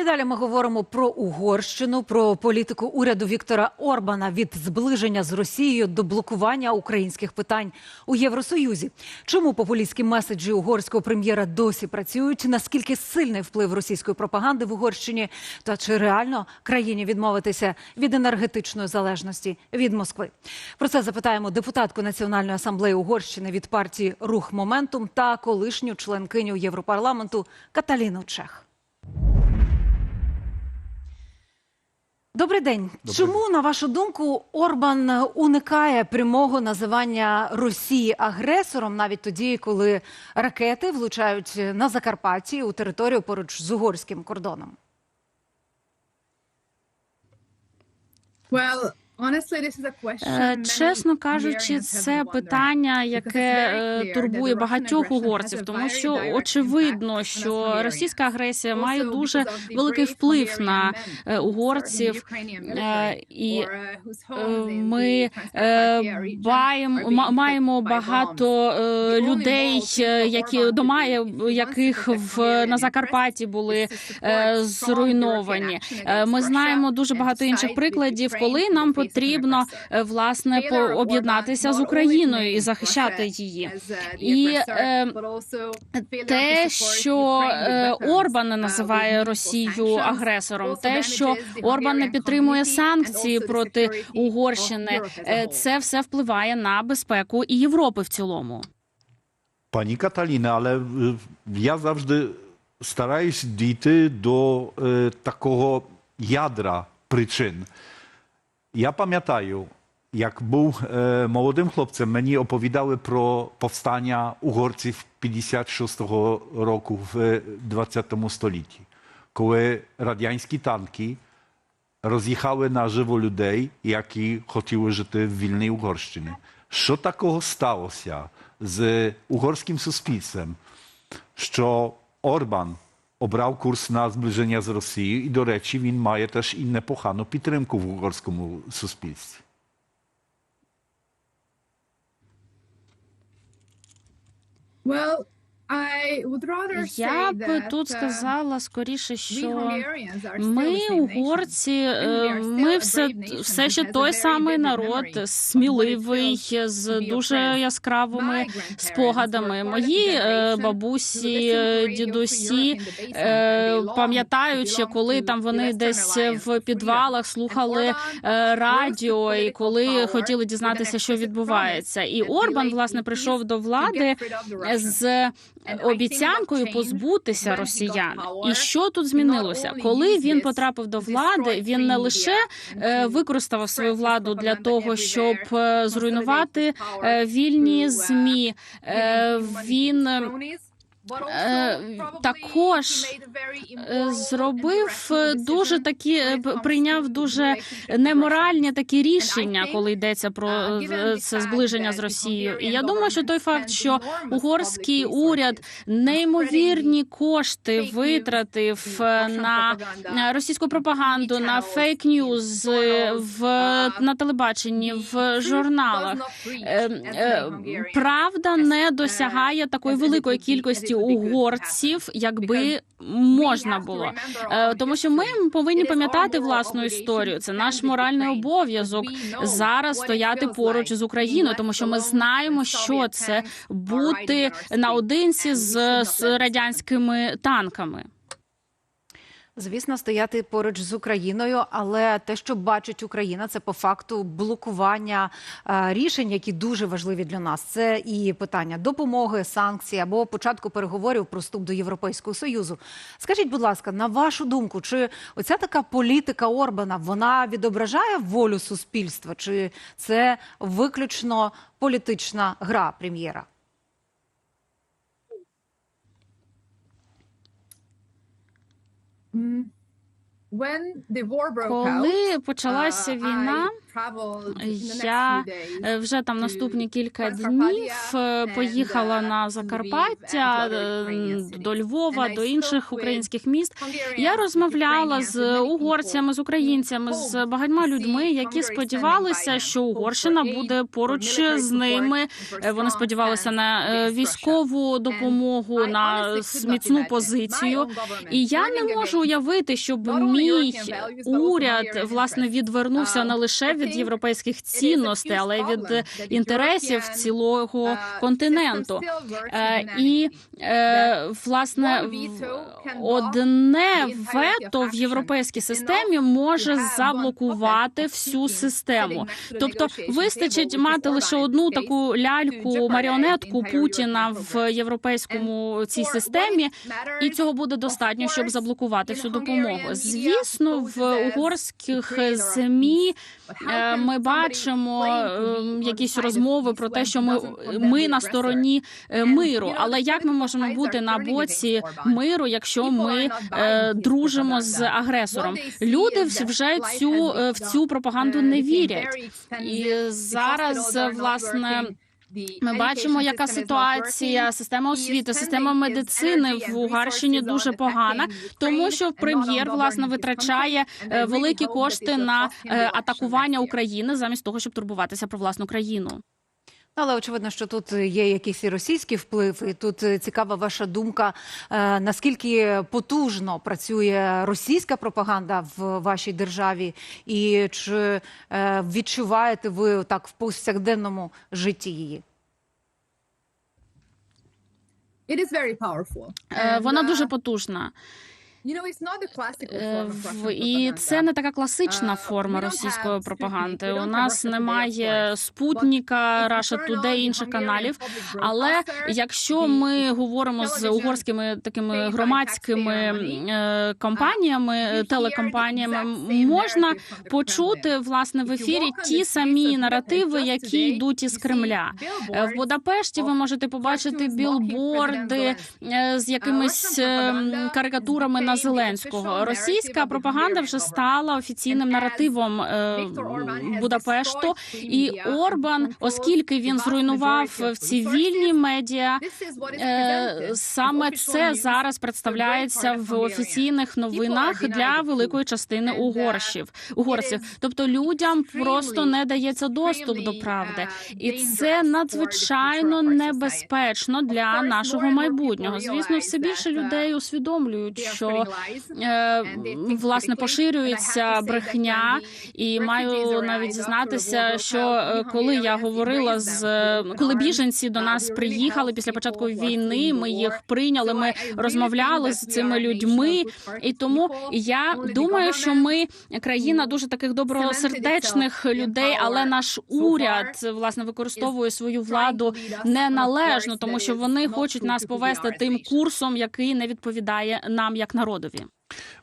І далі ми говоримо про Угорщину, про політику уряду Віктора Орбана від зближення з Росією до блокування українських питань у Євросоюзі. Чому популістські меседжі угорського прем'єра досі працюють? Наскільки сильний вплив російської пропаганди в Угорщині? Та чи реально країні відмовитися від енергетичної залежності від Москви? Про це запитаємо депутатку Національної асамблеї Угорщини від партії Рух Моментум та колишню членкиню Європарламенту Каталіну Чех. Добрий день. Чому, на вашу думку, Орбан уникає прямого називання Росії агресором навіть тоді, коли ракети влучають на Закарпатті у територію поруч з угорським кордоном? Well, Е, Чесно кажучи, це питання, яке е, турбує багатьох угорців, тому що очевидно, що російська агресія має дуже великий вплив на е, угорців. Е, І uh, е, ми е, маємо багато е, людей, е, які дома, яких в на Закарпатті були е, зруйновані. Е, Ми знаємо дуже багато інших прикладів, коли нам an потрібно е, власне об'єднатися з Україною і захищати її. uh, І е, те, що е, weapons, Орбан не uh, називає Росію агресором, те, що Орбан не підтримує санкції проти Угорщини, це все впливає на безпеку і Європи в цілому. Пані Каталіна, але я завжди стараюсь дійти до е, такого ядра причин. Я пам'ятаю, як був е, молодим хлопцем, мені оповідали про повстання угорців 56-го року в 20 столітті, коли радянські танки роз'їхали наживо людей, які хотіли жити в вільній Угорщині. Що такого сталося з угорським суспільством, що Орбан обрав курс на зближення з Росією, і, до речі, він має теж і непогану підтримку в угорському суспільстві. Well, I Я б тут uh, сказала скоріше, що ми, угорці, е, ми все, все ще той самий народ, сміливий, з дуже яскравими спогадами. Мої е, бабусі, е, дідусі е, пам'ятають, ще belonged коли там вони десь в підвалах слухали е, радіо, і коли хотіли дізнатися, що відбувається. І Орбан, власне, 80s прийшов до влади з обіцянкою позбутися росіян. І що тут змінилося? Коли він потрапив до влади, він не лише е, використав свою владу для того, щоб е, зруйнувати е, вільні uh, ЗМІ. Е, Він е, е, також е, зробив е, дуже такі е, прийняв дуже неморальні такі рішення, коли йдеться про uh, е, це зближення з Росією. І я думаю, що той факт, що угорський уряд неймовірні кошти витратив е, на е, російську пропаганду, на фейк ньюз в uh, на телебаченні, в журналах. Е, е, Правда не е, досягає такої великої кількості to угорців, якби можна було. Е, Тому що ми повинні пам'ятати власну історію. Це наш моральний обов'язок зараз стояти поруч з Україною, тому що ми знаємо, що це бути наодинці з, радянськими танками. Звісно, стояти поруч з Україною, але те, що бачить Україна, це по факту блокування е, рішень, які дуже важливі для нас. Це і питання допомоги, санкцій або початку переговорів про вступ до Європейського союзу. Скажіть, будь ласка, на вашу думку, чи оця така політика Орбана вона відображає волю суспільства, чи це виключно політична гра прем'єра? Коли почалася війна, Я Е, Вже там наступні кілька днів е, поїхала на Закарпаття е, до Львова, до інших українських міст. Я розмовляла з угорцями, з українцями, з багатьма людьми, які сподівалися, що Угорщина буде поруч з ними. Вони сподівалися на військову допомогу, на міцну позицію. І я не можу уявити, щоб мій уряд власне відвернувся не лише від європейських цінностей, але й від інтересів цілого континенту. Е, І е, власне одне вето в європейській системі може заблокувати всю систему. Тобто, вистачить мати лише одну таку ляльку, маріонетку Путіна в європейському цій системі, і цього буде достатньо, щоб заблокувати всю допомогу. Звісно, в угорських змі е, ми бачимо е, якісь розмови про те, що ми, ми на стороні е, миру. Але як ми можемо бути на боці миру, якщо ми е, дружимо з агресором? Люди вже цю е, в цю пропаганду не вірять. І зараз власне. Ми бачимо, яка ситуація, система освіти, система медицини в Угарщині дуже погана, тому що прем'єр власне витрачає е, великі кошти на е, атакування України замість того, щоб турбуватися про власну країну. Але очевидно, що тут є якийсь і російський вплив, і тут е, цікава ваша думка, е, наскільки потужно працює російська пропаганда в вашій державі, і чи е, відчуваєте ви так в повсякденному житті її? Вона дуже потужна. Е, І це не така класична форма російської пропаганди. У нас немає спутника, Russia Today, інших каналів. Але якщо ми говоримо з угорськими такими громадськими е, компаніями, телекомпаніями, можна почути власне в ефірі ті самі наративи, які йдуть із Кремля. Е, В Будапешті ви можете побачити білборди е, з якимись е, карикатурами на Зеленського. Російська пропаганда вже стала офіційним наративом е, Будапешту. І Орбан, оскільки він зруйнував в цивільні медіа, е, саме це зараз представляється в офіційних новинах для великої частини угорщів. Угорців, тобто людям просто не дається доступ до правди, і це надзвичайно небезпечно для нашого майбутнього. Звісно, все більше людей усвідомлюють, що е, власне поширюється брехня, і маю навіть зізнатися, що е, коли я говорила з е, коли біженці до нас приїхали після початку війни, ми їх прийняли. Ми розмовляли з цими людьми, і тому я думаю, що ми країна дуже таких добросердечних людей, але наш уряд власне використовує свою владу неналежно, тому що вони хочуть нас повести тим курсом, який не відповідає нам як народові.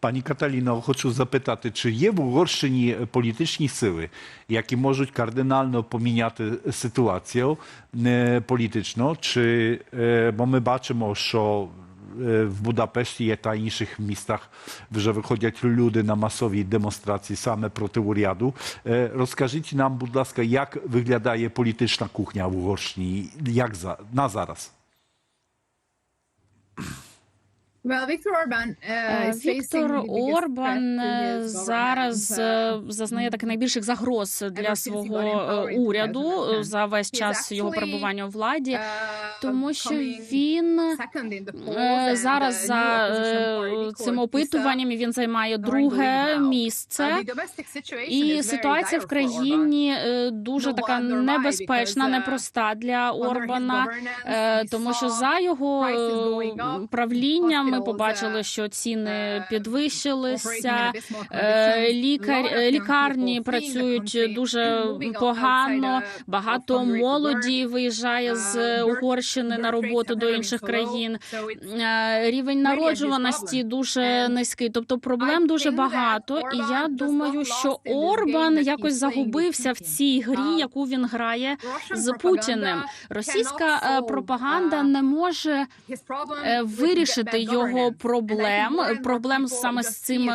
Пані Каталіно, хочу запитати, чи є в Угорщині політичні сили, які можуть кардинально поміняти ситуацію е, політично? Чи, е, бо ми бачимо, що е, в Будапешті є та інших містах вже виходять люди на масові демонстрації саме проти уряду. Е, Розкажіть нам, будь ласка, як виглядає політична кухня в Угорщині? Віктор Орбан е, зараз е, зазнає таких найбільших загроз для свого е, уряду е, за весь час його перебування у владі, тому що він е, зараз за е, цим опитуванням він займає друге місце. І ситуація в країні е, дуже така небезпечна, непроста для Орбана, тому що за його правлінням ми побачили, що ціни підвищилися. Лікар лікарні працюють дуже погано. Багато молоді виїжджає з Угорщини на роботу до інших країн. Е, Рівень народжуваності дуже низький, тобто проблем дуже багато. І я думаю, що Орбан якось загубився в цій грі, яку він грає з Путіним. Російська е, пропаганда не може е, вирішити його проблем, проблем саме з цим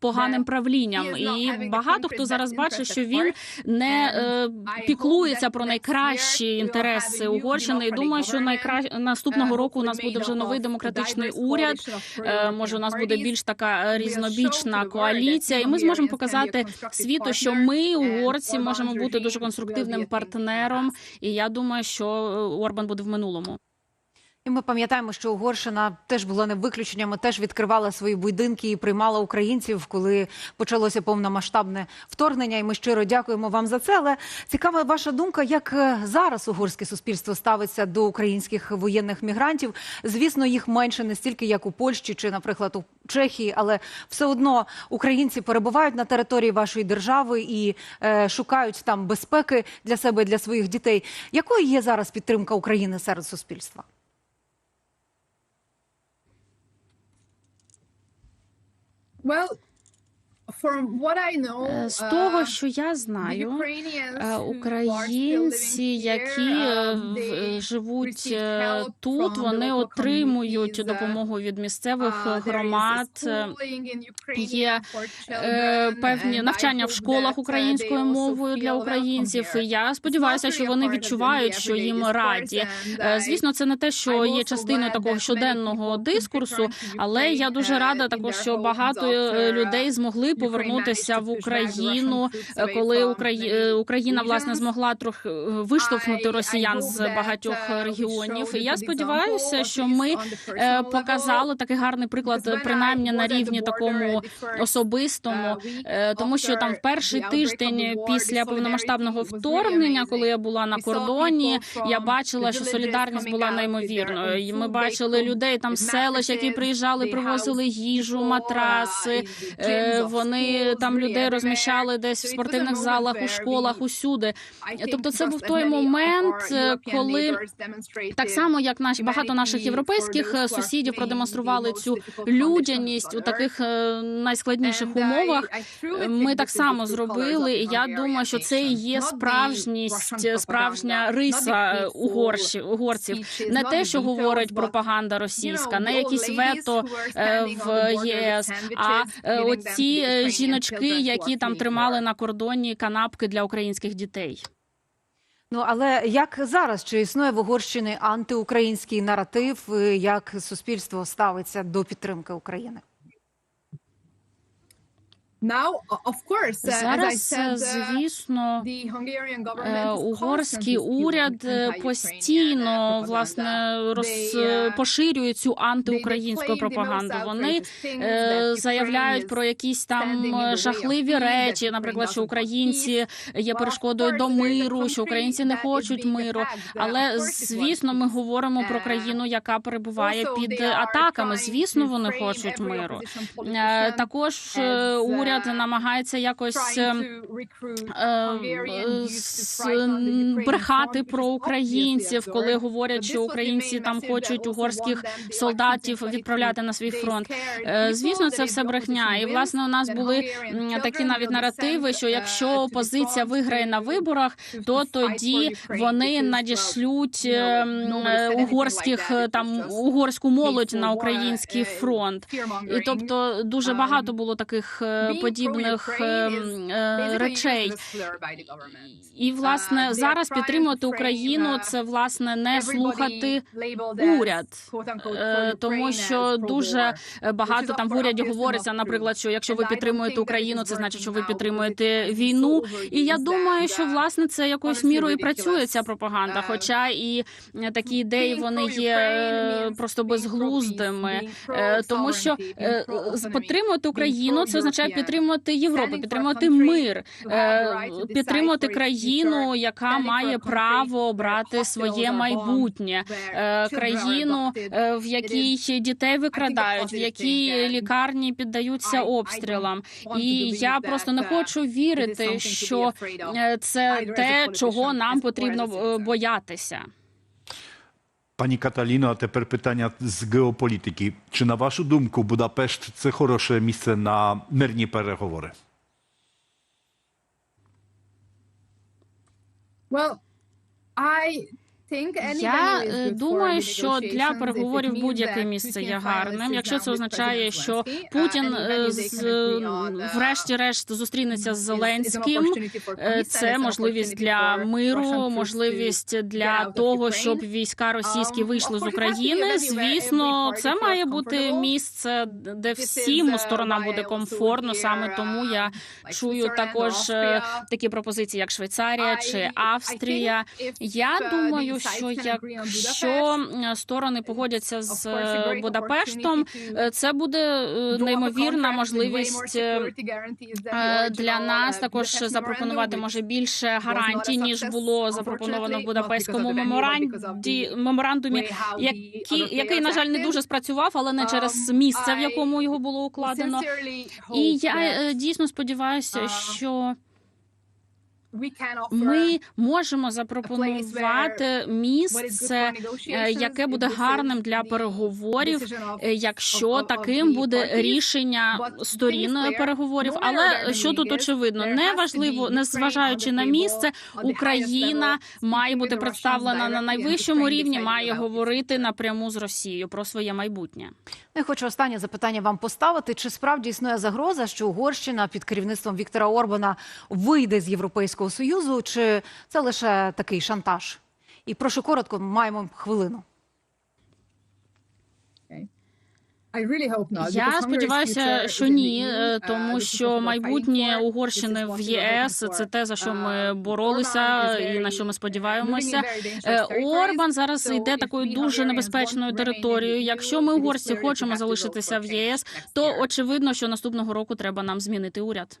поганим правлінням. І багато хто зараз бачить, що він не е, піклується про найкращі інтереси Угорщини. І думаю, що найкра... наступного року у нас буде вже новий демократичний уряд. Е, Може, у нас буде більш така е, різнобічна коаліція, і ми зможемо показати світу, що ми, угорці, можемо бути дуже конструктивним партнером. І я думаю, що е, Орбан буде в минулому. І ми пам'ятаємо, що Угорщина теж була не виключенням, теж відкривала свої будинки і приймала українців, коли почалося повномасштабне вторгнення. І ми щиро дякуємо вам за це. Але цікава ваша думка, як е, зараз угорське суспільство ставиться до українських воєнних мігрантів. Звісно, їх менше не стільки, як у Польщі чи, наприклад, у Чехії, але все одно українці перебувають на території вашої держави і е, шукають там безпеки для себе для своїх дітей. Якою є зараз підтримка України серед суспільства? Well, З того, uh, що я знаю, е, українці, які е, um, е, живуть е, тут, вони отримують uh, допомогу від місцевих uh, громад. е, Є е, певні навчання в школах українською мовою для українців. І я сподіваюся, що вони відчувають, що їм раді. Е, Звісно, це не те, що є частиною такого щоденного дискурсу, але я дуже рада також, що багато е, людей змогли повернутися в Україну, е, коли Украї... е, Україна власне змогла трохи е, виштовхнути росіян з багатьох регіонів. І я сподіваюся, що ми показали такий гарний приклад, принаймні на рівні такому особистому, е, тому що там в перший тиждень після повномасштабного вторгнення, коли я була на кордоні, я бачила, що солідарність була неймовірною. І Ми бачили людей там з селищ, які приїжджали, привозили їжу, матраси. Е, Там людей розміщали десь в спортивних залах, у школах, усюди. Тобто, це був той момент, е, коли Так само, як наші багато наших європейських е, сусідів продемонстрували цю людяність у таких е, найскладніших умовах. е, Ми так само зробили, і я думаю, що це і є справжність, е, справжня риса е, угорщі, угорців. Не те, що говорить пропаганда російська, не якісь вето е, в ЄС, а е, оці е, жіночки, які там тримали на кордоні канапки для українських дітей. Ну але як зараз чи існує в Угорщині антиукраїнський наратив? Як суспільство ставиться до підтримки України? Зараз, е, uh, звісно, the Hungarian Е, government is Угорський уряд е, постійно власне роз е, поширює цю антиукраїнську пропаганду. Вони е, заявляють про якісь там е, жахливі речі, наприклад, що українці є перешкодою до миру, що українці не хочуть миру. Uh, Але звісно, ми говоримо про Е, країну, яка перебуває під атаками. Звісно, вони хочуть миру. Е, Також е, uh, уряд намагається якось. ем, е, брехати про українців, коли говорять, що українці там хочуть угорських солдатів відправляти на свій 22. фронт. Е, Звісно, це все брехня. І власне у нас були такі навіть наративи, що якщо uh, опозиція виграє на виборах, то тоді вони надішлють ем, е, угорських е, там угорську молодь на uh, український uh, фронт. І тобто дуже Um, багато було таких е, подібних ем, е, речей. І власне Uh, зараз підтримувати Україну uh, це власне не слухати уряд, Е, тому що дуже е, багато там в уряді говориться, наприклад, що якщо ви підтримуєте Україну, це значить, що ви підтримуєте війну. І я думаю, що uh, власне це якоюсь мірою працює ця пропаганда. Uh, Хоча і е, такі ідеї вони є е, просто безглуздими, Е, тому що е, підтримувати Україну це означає pro-European. Підтримувати Європу, підтримувати мир, е, its країну, яка має право обрати hospitals своє майбутнє, Е, країну, е, в якій дітей викрадають, в якій лікарні піддаються обстрілам. І я просто не uh, хочу вірити, що е, це те, чого нам потрібно е, боятися. Пані Каталіно, а тепер питання з геополітики. Чи на вашу думку Будапешт це хороше місце на мирні переговори? Well, I Я е, думаю, що для переговорів будь-яке місце є гарним. Якщо це означає, що Путін е, з врешті-решт зустрінеться з Зеленським, е, це можливість для миру, можливість для того, щоб війська російські вийшли з України. Звісно, це має бути місце, де всім сторонам буде комфортно. Саме тому я чую також е, такі пропозиції, як Швейцарія чи Австрія. Я думаю, що якщо сторони погодяться з е, Будапештом, е, це буде е, неймовірна можливість для нас також запропонувати може більше гарантій ніж було запропоновано в Будапештському меморанді меморандумі, які який на жаль не дуже спрацював, але не через місце, в якому його було укладено. І я дійсно сподіваюся, що ми можемо запропонувати місце, е, яке буде гарним для переговорів, е, якщо таким буде рішення сторін переговорів. Але що тут очевидно, неважливо, не зважаючи на місце, Україна має бути представлена на найвищому рівні, має говорити напряму з Росією про своє майбутнє. Я хочу останнє запитання вам поставити. Чи справді існує загроза, що Угорщина під керівництвом Віктора Орбана вийде з Європейського Союзу, чи це лише такий шантаж? І прошу коротко, маємо хвилину. Я сподіваюся, що ні, е, тому що майбутнє Угорщини в ЄС це те за що ми боролися і на що ми сподіваємося. Е, Орбан зараз йде такою дуже небезпечною територією. Якщо ми угорці хочемо залишитися в ЄС, то очевидно, що наступного року треба нам змінити уряд.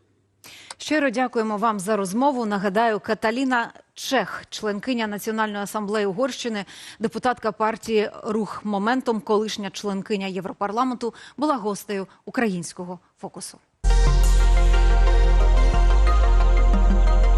Щиро дякуємо вам за розмову. Нагадаю, Каталіна Чех, членкиня Національної асамблеї Угорщини, депутатка партії Рух Моментом, колишня членкиня Європарламенту, була гостею українського фокусу.